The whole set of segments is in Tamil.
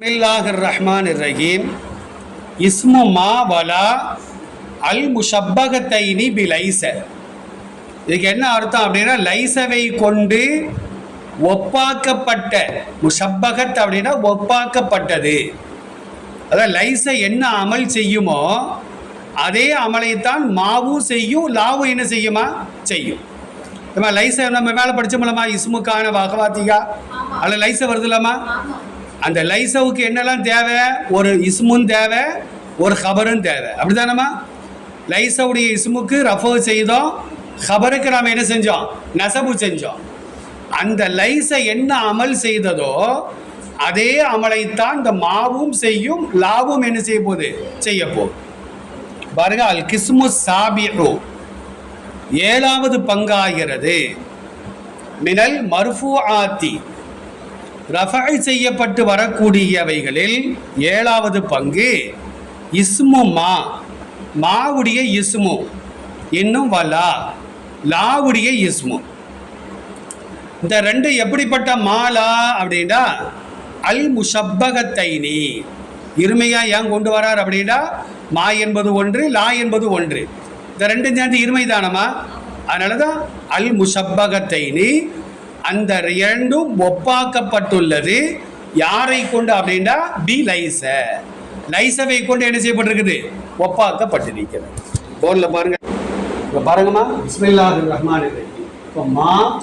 பிஸ்மில்லாஹிர் ரஹ்மான் ரஹீம் இஸ்மு மா வலா அல் முஷப்பகத்தைனி பி லைச இதுக்கு என்ன அர்த்தம் அப்படின்னா லைசவை கொண்டு ஒப்பாக்கப்பட்ட முஷப்பகத் அப்படின்னா ஒப்பாக்கப்பட்டது. அதான் லைச என்ன அமல் செய்யுமோ அதே அமலைத்தான் மாவும் செய்யும் லாவும் என்ன செய்யுமா? செய்யும். நம்ம லைச நம்ம மேலே படிச்சோம்லமா இஸ்முக்கான வகவாத்திகா? அதில் லைச வருதுலமா அந்த லைசவுக்கு என்னெல்லாம் தேவை? ஒரு இஸ்மும் தேவை ஒரு ஹபரும் தேவை. அப்படிதானம்மா லைசவுடைய இஸ்முக்கு ரஃபோ செய்தோம் ஹபருக்கு நாம் என்ன செஞ்சோம்? நெசவு செஞ்சோம். அந்த லைசை என்ன அமல் செய்ததோ அதே அமலைத்தான் இந்த மாவும் செய்யும் லாவும் என்ன செய்ய போகுது? செய்ய போகுது. பாருங்க அல் கிஸ்மு சாபியோ ஏழாவது பங்காகிறது. மினல் மர்ஃபூ ஆத்தி ரஃபை செய்யப்பட்டு வரக்கூடியவைகளில் ஏழாவது பங்கு இஸ்மு மா. மாவுடைய இஸ்மு. இன்னும் வலா. லாவுடைய இஸ்மு. இந்த ரெண்டு எப்படிப்பட்ட மாலா அப்படின்னா அல் முஷப்பகத்தைனி இருமையாக ஏன் கொண்டு வரார் அப்படின்னா மா என்பது ஒன்று லா என்பது ஒன்று. இந்த ரெண்டும் சேர்ந்து இருமை தானமா அதனால தான் அல் முஷப்பகத்தைனி அந்த இரண்டும் ஒப்பாக்கப்பட்டுள்ளது. யாரை கொண்டு அப்படின்னா பி லைச. லைசவை கொண்டு என்ன செய்யப்பட்டிருக்குது? ஒப்பாக்கப்பட்டிருக்கிறது. போர்டில் பாருங்க. இப்போ பாருங்கம்மா. பிஸ்மில்லாஹ் ரஹ்மான் இப்போ மா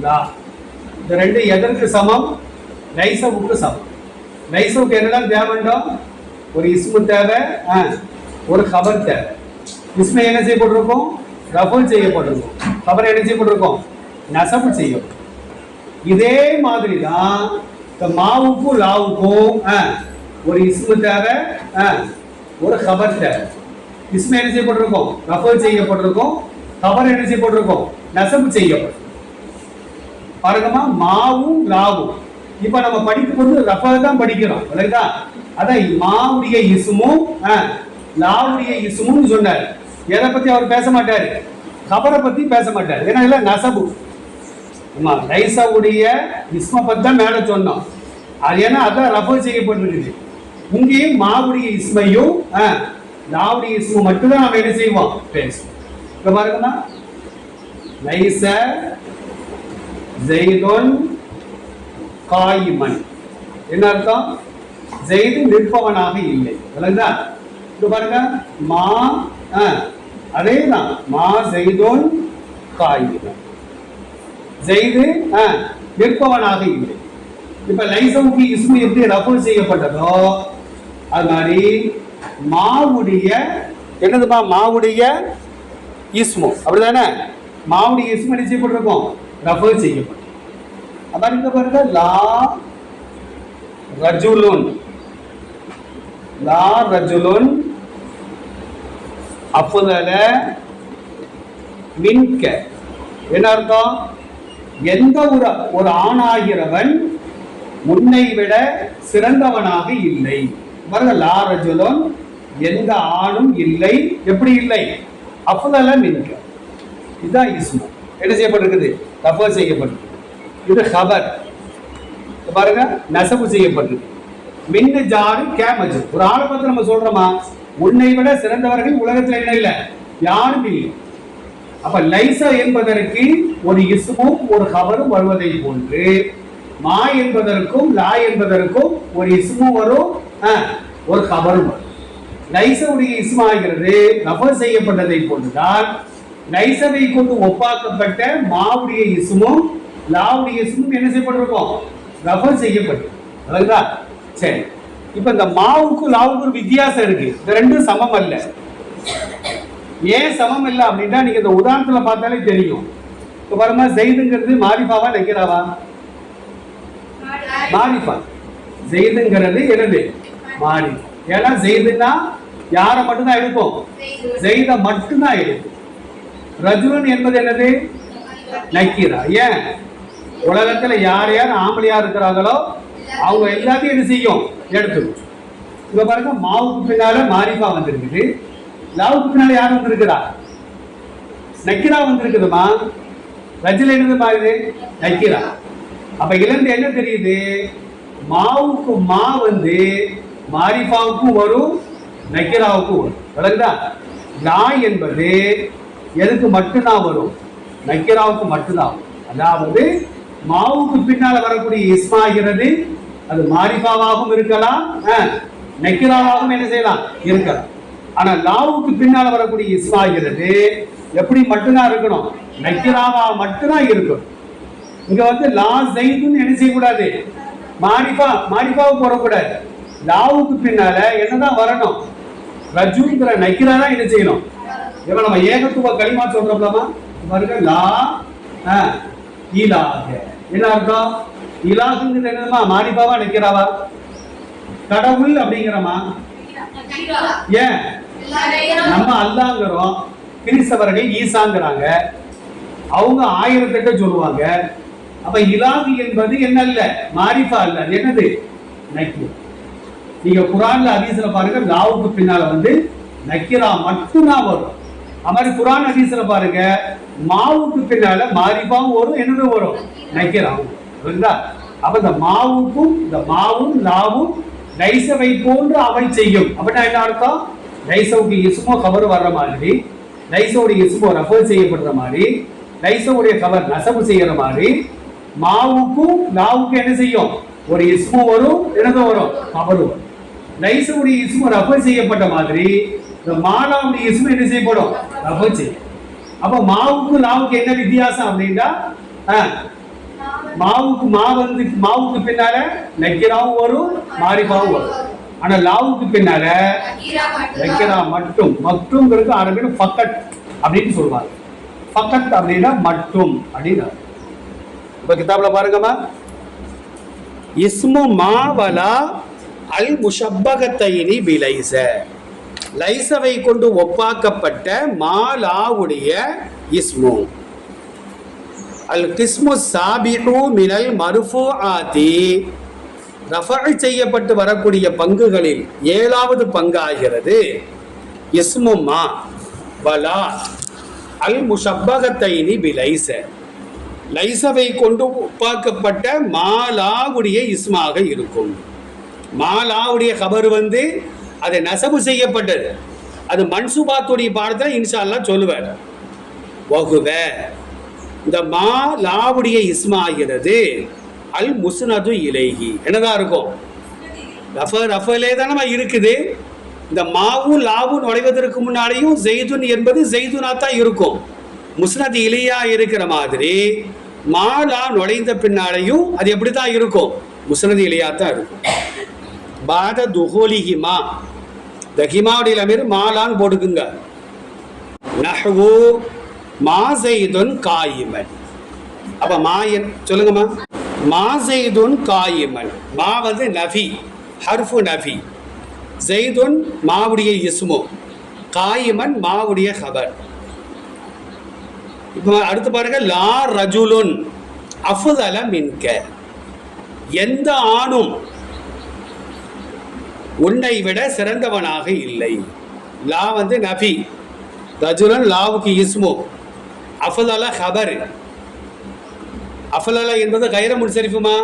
லா. இந்த ரெண்டு எதற்கு சமம்? லைசவுக்கு சமம். லைசவுக்கு என்னெல்லாம் தேவைண்டோம் ஒரு இஸ்மு தேவை ஆ, ஒரு கபர் தேவை. இஸ்மை என்ன செய்யப்பட்டிருக்கும்? ரஃபுல் செய்யப்பட்டிருக்கும். கபர் என்ன செய்யப்பட்டிருக்கும்? நசபு செய்யப்படும் இதே மாதிரி தான் இந்த மாவுக்கும் லாவுக்கும் ஒரு இஸ்மு தேவை ஒரு ஹபர் தேவை. இஸ்மை என்ன செய்யப்பட்டிருக்கும்? ரஃபர் செய்யப்பட்டிருக்கும் ஹபர் என்ன செய்யப்பட்டிருக்கும்? நெசவு செய்யப்படும் பாருங்கம்மா மாவும் லாவும். இப்ப நம்ம படிக்கும் போது ரஃபர் தான் படிக்கிறோம் இல்லைங்களா? அதான் மாவுடைய இசுமும் லாவுடைய இசுமும் சொன்னார். எதை பத்தி அவர் பேச மாட்டாரு? கபரை பத்தி பேச மாட்டார். ஏன்னா இல்லை நசபு. ஆமா லைசாவுடைய இஸ்மை பற்றி தான் மேல சொன்னோம். அது ஏன்னா அதான் ரஃபா செய்யப்பட்டிருக்குது இங்கேயும் மாவுடைய இஸ்மையும் ஆ, லாவுடைய இஸ்மு மட்டும் தான் நம்ம என்ன செய்வோம்? பேசுவோம். இப்ப பாருங்கம்மா. லைச ஜெய்தோன் காயிமன். என்ன அர்த்தம்? ஜெய்து நிற்பவனாக இல்லை. விளங்குதா? இது பாருங்க. மா ஆ, அதே தான் மா ஜெய்தோன் காயிமன். செய்து நிற்பவனாக இல்லை. இப்ப லைசவுக்கு இஸ்மு எப்படி ரஃபுல் செய்யப்பட்டதோ அது மாதிரி மாவுடைய என்னதுமா மாவுடைய இஸ்மு. அப்படிதானே? மாவுடைய இஸ்மு என்ன செய்யப்பட்டிருக்கும்? செய்யப்பட்டோம் செய்யப்படும் அதான் இந்த பாருங்க லா ரஜுலுன். லா ரஜுலுன் அஃதல மின்க. என்ன அர்த்தம்? எந்த ஒரு ஒரு ஆணாகிறவன் முன்னை விட சிறந்தவனாக இல்லை. பாருங்க லா ரஜுலுன் எந்த ஆணும் இல்லை எப்படி இல்லை? அஃதல மின்க. இதுதான் இஸ்மு. என்ன செய்யப்பட்டிருக்குது? தஃபர் செய்யப்பட்டிருக்கு இது ஹபர். பாருங்க நெசவு செய்யப்பட்டிருக்கு. மின்னு ஜாரு கேமஜு. ஒரு ஆளை பார்த்து நம்ம சொல்றோமா? உன்னை விட சிறந்தவர்கள் உலகத்தில் என்ன இல்லை? யாரும் இல்லை. அப்ப லைசா என்பதற்கு ஒரு இசுவும் ஒரு ஹவரும் வருவதை போன்று மா என்பதற்கும் லா என்பதற்கும் ஒரு இசுமும் வரும் ஆ, ஒரு ஹபரும் வரும். லைசவுடைய இஸ்மா ஆகிறது நபர் செய்யப்பட்டதை போன்றுதான் லைசவை கொண்டு ஒப்பாக்கப்பட்ட மாவுடைய இசுமும் லாவுடைய இசுமும் என்ன செய்யப்பட்டிருக்கும்? ரஃபர் செய்யப்பட்டு சரி. இப்ப இந்த மாவுக்கும் லாவுக்கும் ஒரு வித்தியாசம் இருக்கு. இந்த ரெண்டும் சமம் அல்ல. ஏன் சமம் இல்லை அப்படின்னா நீங்க இந்த உதாரணத்துல பார்த்தாலே தெரியும். இப்ப பாருமா ஜெயிதுங்கிறது மாரிஃபாவா நெக்கிறாவா மாரிஃபா. ஜெயிதுங்கிறது என்னது மாறி ஏன்னா ஜெயிதுன்னா யாரை மட்டும்தான் எடுப்போம்? ஜெயித. மட்டும்தான் எடுக்கும் ரஜுலன் என்பது என்னது? நக்கீரா. ஏன்? உலகத்துல யார் யார் ஆம்பளையா இருக்கிறாங்களோ அவங்க எல்லாத்தையும் என்ன செய்யும்? எடுத்துக்கும் இப்ப பாருங்க மாவுக்கு பின்னால மாரிஃபா வந்திருக்குது. லாவுக்கு பின்னால யார் வந்திருக்கிறா? நக்கீரா வந்திருக்குதுமா? ரஜில என்னது மாறுது நக்கிரா அப்ப இழந்து என்ன தெரியுது? மாவுக்கு மா வந்து மாரிஃபாவுக்கும் வரும் நக்கிராவுக்கும் வரும். விளங்குதா? லா என்பது எதுக்கு மட்டும்தான் வரும்? நக்கிராவுக்கு மட்டும்தான் அதாவது மாவுக்கு பின்னால வரக்கூடிய இஸ்மாகிறது அது மாரிஃபாவாகவும் இருக்கலாம் அஹ், நக்கிராவாகவும் என்ன செய்யலாம்? இருக்கலாம். ஆனா லாவுக்கு பின்னால வரக்கூடிய இஸ்மாகிறது எப்படி மட்டும்தான் இருக்கணும்? நக்கிராவா மட்டும்தான் இருக்கணும் இங்க வந்து லா ஜெய்துன்னு என்ன செய்யக்கூடாது? மாரிஃபா மாரிஃபாவுக்கு வரக்கூடாது லாவுக்கு பின்னால என்னதான் வரணும்? ரஜுங்கிற நக்கிரா தான் என்ன செய்யணும்? இப்ப நம்ம ஏகத்துவ களிமா சொல்றோம்லாமா பாருங்க லா ஆ, ஈலாக என்ன அர்த்தம்? இலாகுங்கிறது என்னமா மாரிஃபாவா நக்கிராவா கடவுள் அப்படிங்கிறமா? ஏன்? நம்ம அல்லாங்கிறோம் கிறிஸ்தவர்கள் ஈசாங்கிறாங்க. அவங்க ஆயிரத்தெட்ட சொல்லுவாங்க. அப்ப இலாகு என்பது என்ன அல்ல? மாரிஃபா அல்ல. அது என்னது? நக்கி நீங்க குரான்ல அதிசல பாருங்க லாவுக்கு பின்னால வந்து நக்கிரா மட்டும்தான் வரும். அது மாதிரி குரான் அதிசல பாருங்க மாவுக்கு பின்னால மாரிஃபாவும் வரும் என்னது வரும்? நக்கிராவும் புரியுதா? அப்ப இந்த மாவுக்கும் இந்த மாவும் லாவும் லைசவை போன்று அவன் செய்யும். அப்படின்னா என்ன அர்த்தம்? லைசவுக்கு இசுமோ கவர் வர்ற மாதிரி லைசவுடைய இசுமோ ரெஃபர் செய்யப்படுற மாதிரி லைசவுடைய கவர் நசவு செய்யற மாதிரி மாவுக்கும் லாவுக்கும் என்ன செய்யும்? ஒரு இஸ்மு வரும் என்னது வரும் கவர் வரும். லைசவுடைய இஸ்மு ரெஃபர் செய்யப்பட்ட மாதிரி இந்த மாலாவுடைய இஸ்மு என்ன செய்யப்படும்? ரெஃபர் செய்யும். அப்போ மாவுக்கும் லாவுக்கு என்ன வித்தியாசம் அப்படின்னா ஆ, மாவுக்கு மா வந்து மாவுக்கு பின்னால நக்கிராவும் வரும் மாரிபாவும் வரும். ஆனா லாவுக்கு பின்னால நக்கிரா மட்டும் மட்டும்ங்கிறது அரபில் ஃபக்கட் அப்படின்னு சொல்லுவாங்க ஃபக்கத் அப்படின்னா மட்டும் அப்படின்னு அர்த்தம். இப்ப கிதாப்ல பாருங்கம்மா. இஸ்மு மாவலா அல் முஷப்பகத்தைனி பிலைச. லைசவை கொண்டு ஒப்பாக்கப்பட்ட மாலாவுடைய இஸ்மு. அல் கிஸ்மு சாபிஹு மினல் மருஃபு ஆதி. ரஃபை செய்யப்பட்டு வரக்கூடிய பங்குகளில் ஏழாவது பங்காகிறது இஸ்முமா பலா அல் முஷப்பகத்தைனி பிலைச. லைசவை கொண்டு உப்பாக்கப்பட்ட மாலாவுடைய இஸ்மாக இருக்கும். மாலாவுடைய கபர் வந்து அது நசபு செய்யப்பட்டது. அது மன்சுபாத்துடைய பாடத்தில் இன்ஷால்லா சொல்லுவார். வகுவ. இந்த மா லாவுடைய இஸ்மாகிறது. அல் முஸ்னது இலேஹி. என்னதான் இருக்கும்? ரஃப ரஃபலே தானே இருக்குது. இந்த மாவும் லாவும் நுழைவதற்கு முன்னாலேயும் ஜெய்துன் என்பது ஜெய்துனா தான் இருக்கும். முஸ்னத் இலியா இருக்கிற மாதிரி மாலா நுழைந்த பின்னாலேயும் அது எப்படி தான் இருக்கும்? முஸ்னத் இலியா தான் இருக்கும். பாத துஹோலிஹிமா. இந்த ஹிமாவுடைய அமீர் மாலான்னு போட்டுக்குங்க. நஹ்வு மா செய்துன் காயிமன். அப்ப மாயன் சொல்லுங்கம்மா. மா செய்துன் காயிமன். மா வந்து நஃபி ஹர்ஃபு நஃபி ஜெய்துன் மாவுடைய இஸ்மு காயிமன் மாவுடைய ஹபர் இப்போ அடுத்து பாருங்க லா ரஜுலுன் அஃதல மின்க. எந்த ஆணும் உன்னை விட சிறந்தவனாக இல்லை. லா வந்து நபி ரஜுலன் லாவுக்கு இஸ்மு அஃதல ஹபர் அஃபலல என்பது கைர முன்சரிஃபுமா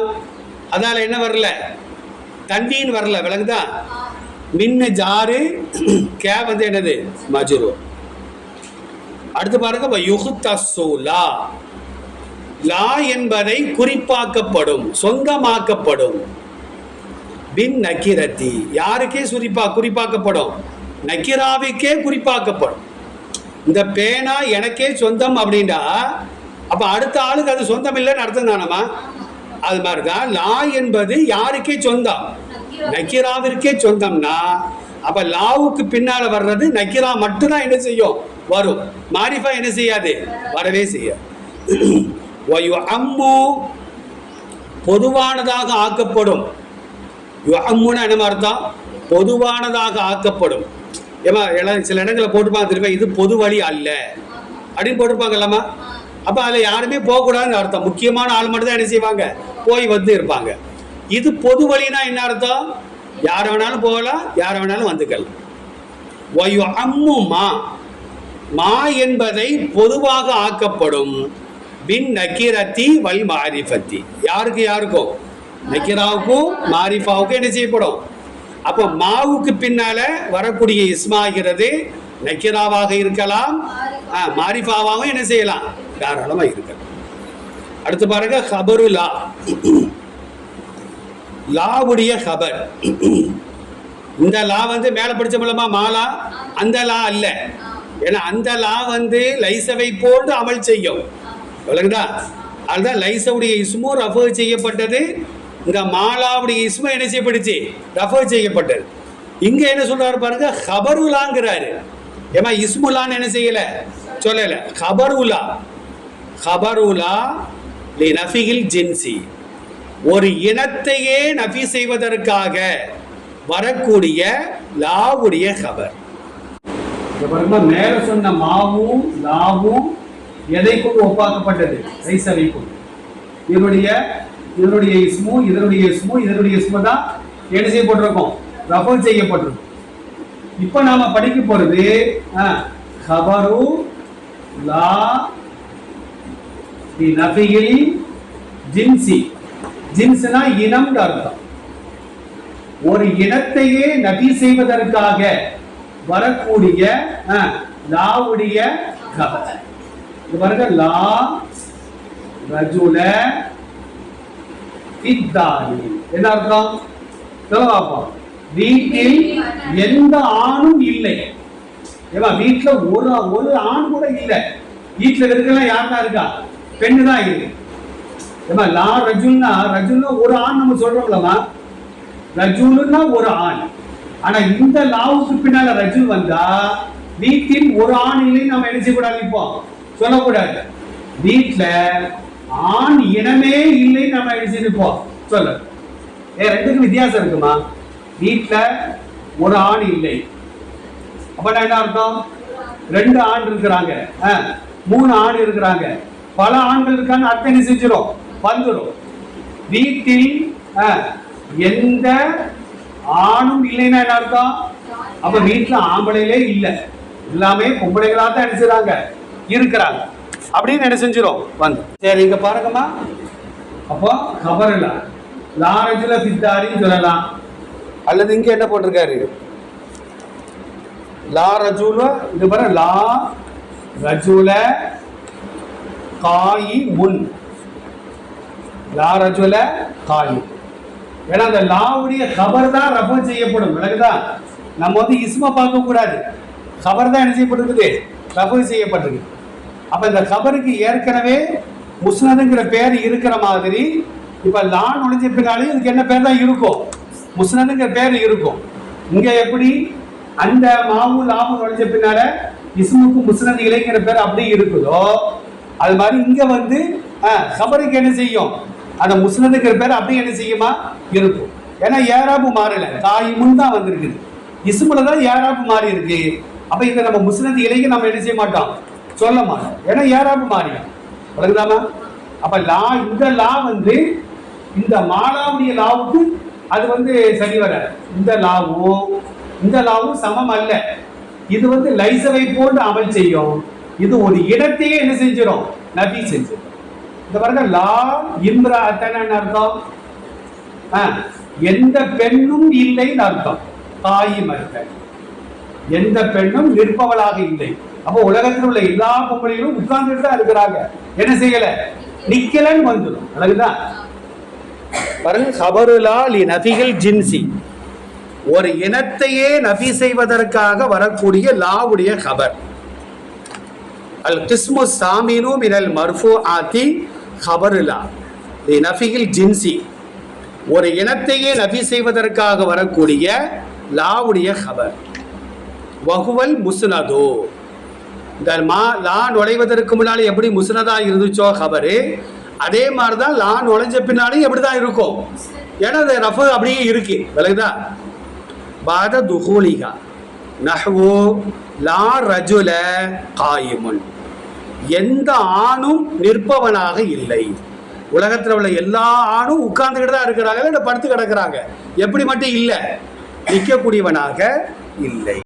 அதனால் என்ன வரல? தன்வீன் வரல. விளங்குதா? மின்னு ஜாரு கே வந்து என்னது? மஜுரு. அடுத்து பாருங்க வ யுஹ்தஸ்ஸு லா லா என்பதை குறிப்பாக்கப்படும் சொந்தமாக்கப்படும். பின் நக்கிரத்தி. யாருக்கே சுரிப்பா குறிப்பாக்கப்படும்? நக்கிராவிக்கே குறிப்பாக்கப்படும். இந்த பேனா எனக்கே சொந்தம் அப்படின்னா அப்ப அடுத்த ஆளுக்கு அது சொந்தம் இல்லைன்னு அர்த்தம் தானம்மா? அது மாதிரிதான் லா என்பது யாருக்கே சொந்தம்? நக்கிராவிற்கே சொந்தம்னா அப்ப லாவுக்கு பின்னால வர்றது நக்கிரா மட்டும்தான் என்ன செய்யும்? வரும். மாரிஃபா என்ன செய்யாது? வரவே செய்யாது. அம்மு பொதுவானதாக ஆக்கப்படும். அம்முன்னா என்ன அர்த்தம்? பொதுவானதாக ஆக்கப்படும். ஏமா எல்லாம் சில இடங்களில் போட்டுப்பாங்க திரும்ப இது பொது வழி அல்ல. அப்படின்னு போட்டிருப்பாங்கல்லம்மா? அப்போ அதில் யாருமே போகக்கூடாதுன்னு அர்த்தம். முக்கியமான ஆள் மட்டும் தான் என்ன செய்வாங்க? போய் வந்து இருப்பாங்க. இது பொது வழினா என்ன அர்த்தம்? யார் வேணாலும் போகலாம் யார் வேணாலும் வந்துக்கலாம். வயு அம்மு மா மா என்பதை பொதுவாக ஆக்கப்படும். பின் நக்கீரத்தி வல் மாரிஃபத்தி. யாருக்கு யாருக்கும்? நக்கீராவுக்கும் மாரிஃபாவுக்கும் என்ன செய்யப்படும்? அப்போ மாவுக்கு பின்னால வரக்கூடிய இஸ்மாகிறது நக்கிராவாக இருக்கலாம் மாரிஃபாவாகவும் என்ன செய்யலாம்? தாராளமாக இருக்கு அடுத்து பாருங்க ஹபரு லா. லாவுடைய ஹபர் இந்த லா வந்து மேலே படிச்சோம்லமா மாலா அந்த லா அல்ல. ஏன்னா அந்த லா வந்து லைசவை போன்று அமல் செய்யும். விளங்குதா அதுதான் லைசவுடைய இசுமும் ரஃபு செய்யப்பட்டது. இந்த மாலாவுடைய இஸ்மும் என்ன செய்யப்பட்டுச்சு? ரஃபு செய்யப்பட்டது. இங்கே என்ன சொல்கிறார் பாருங்க ஹபருலாங்கிறாரு ஏமா இஸ்முலான்னு என்ன செய்யல? சொல்லல. கபருலா கபருலா லி நஃபிகில் ஜின்சி. ஒரு இனத்தையே நஃபி செய்வதற்காக வரக்கூடிய லாவுடைய ஹபர் மேல சொன்ன மாவும் லாவும் எதை கொண்டு ஒப்பாக்கப்பட்டது? ரைசவை கொண்டு. இதனுடைய இதனுடைய இஸ்மு இதனுடைய இஸ்மு இதனுடைய இஸ்மு தான் என்ன செய்யப்பட்டிருக்கும்? ரஃபல் செய்யப்பட்டிருக்கும். இப்போ நாம படிக்க போறது ஆ, ஹபரு லா தி நபியில் ஜின்சி. ஜின்ஸ்னா இனம் அர்த்தம். ஒரு இனத்தையே நபி செய்வதற்காக வரக்கூடிய லாவுடைய கபர். இது பாருங்க லா ரஜுல என்ன அர்த்தம்? சொல்ல பார்ப்போம் வீட்டில் எந்த ஆணும் இல்லை. ஏமா வீட்டுல ஒரு ஒரு ஆண் கூட இல்லை. வீட்டுல இருக்கலாம் யார் தான் இருக்கா? பெண்ணு தான் இருக்கு. ஏமா லா ரஜுல்னா ரஜுல்னா ஒரு ஆண் நம்ம சொல்றோம்லமா ரஜுலுன்னா ஒரு ஆண். ஆனா இந்த லாவுக்கு பின்னால ரஜுல் வந்தா வீட்டில் ஒரு ஆண் இல்லைன்னு நம்ம என்ன செய்யக்கூடாது இப்போ? சொல்லக்கூடாது. வீட்டுல ஆண் இனமே இல்லைன்னு நம்ம என்ன செய்யிருப்போம் சொல்ல. ஏ ரெண்டுக்கும் வித்தியாசம் இருக்குமா? வீட்டில் ஒரு ஆண் இல்லை. அப்படின்னா என்ன அர்த்தம்? ரெண்டு ஆண் இருக்கிறாங்க. ஆ, மூணு ஆண் இருக்கிறாங்க. பல ஆண்கள் இருக்காங்க அர்த்தம் என்ன செஞ்சிடும் வந்துடும் வீட்டில் ஆ, எந்த ஆணும் இல்லைன்னா என்ன அர்த்தம்? அப்ப வீட்டுல ஆம்பளையிலே இல்லை. எல்லாமே பொம்பளைகளா தான் என்ன இருக்கிறாங்க. அப்படின்னு என்ன செஞ்சிடும் வந்து. சரி இங்க பாருங்கம்மா. அப்போ கவர் இல்லை லாரஜுல பித்தாரின்னு சொல்லலாம். அல்லது இங்க என்ன போட்டிருக்காரு? லா ரஜுல இது பாரு லா ரஜூல காயி முன் லா ரஜுல காயி. ஏன்னா அந்த லாவுடைய கபர் தான் ரஃபு செய்யப்படும். விளக்குதா? நம்ம வந்து இஸ்ம பார்க்க கூடாது. கபர் தான் என்ன செய்யப்பட்டிருக்குது? ரஃபு செய்யப்பட்டிருக்கு. அப்போ இந்த கபருக்கு ஏற்கனவே முஸ்னதுங்கிற பேர் இருக்கிற மாதிரி இப்போ லா நுழைஞ்ச பின்னாலே இதுக்கு என்ன பேர் தான் இருக்கும்? முஸ்னதுங்கிற பேர் இருக்கும். இங்க எப்படி? அந்த மாவு லாபு நுழைஞ்ச பின்னால இஸ்முக்கு முஸ்னது இலைங்கிற பேர் அப்படியே இருக்குதோ அது மாதிரி இங்க வந்து அஹ், கபருக்கு என்ன செய்யும்? அந்த முஸ்னதுங்கிற பேர் அப்படியே என்ன செய்யுமா? இருக்கும். ஏன்னா ஏராபு மாறல. தாயிமுன் தான் வந்திருக்குது. இசுமுல தான் ஏராபு மாறி இருக்கு. அப்ப இதை நம்ம முஸ்னது இலைக்கு நம்ம என்ன செய்ய மாட்டோம்? சொல்ல மாட்டோம். ஏன்னா ஏராபு மாறிடும் விளங்குதாமா அப்ப லா இந்த லா வந்து இந்த மாலாவுடைய லாவுக்கு அது வந்து சரி வராது. இந்த லாவும் இந்த லாவும் சமம் அல்ல. இது வந்து லைசவை போன்று அமல் செய்யும். இது ஒரு இடத்தையே என்ன செஞ்சிடும்? நபி செஞ்சிடும். இந்த பாருங்க லா இம்ரா அர்த்தம். ஆ, எந்த பெண்ணும் இல்லைன்னு அர்த்தம். தாயும் மருத்த எந்த பெண்ணும் நிற்பவளாக இல்லை. அப்போ உலகத்தில் உள்ள எல்லா பொம்பளைகளும் உட்கார்ந்துட்டு தான் இருக்கிறாங்க. என்ன செய்யல? நிக்கலன்னு வந்துடும். அழகுதான் பாருங்க ஹபருலா லி நபிகள் ஜின்சி. ஒரு இனத்தையே நபி செய்வதற்காக வரக்கூடிய லாவுடைய ஹபர் அல் கிஸ்மு சாமினு மினல் மர்ஃபு ஆத்தி ஹபருலா லி நஃபிகில் ஜின்சி. ஒரு இனத்தையே நபி செய்வதற்காக வரக்கூடிய லாவுடைய ஹபர் வகுவல் முசுனதோ இந்த மா லா நுழைவதற்கு முன்னால் எப்படி முசுனதா இருந்துச்சோ ஹபரு அதே மாதிரி தான் லா நுழைஞ்ச பின்னாலையும் எப்படி தான் இருக்கும். ஏன்னா அது ரஃபு அப்படியே இருக்கு. விலகுதா பாத துஹூலிகா நஹ்வோ லா ரஜுல காயிமுன். எந்த ஆணும் நிற்பவனாக இல்லை. உலகத்தில் உள்ள எல்லா ஆணும் உட்கார்ந்துக்கிட்டு தான் இருக்கிறாங்க. இல்லை படுத்து கிடக்குறாங்க. எப்படி மட்டும் இல்லை நிற்கக்கூடியவனாக இல்லை.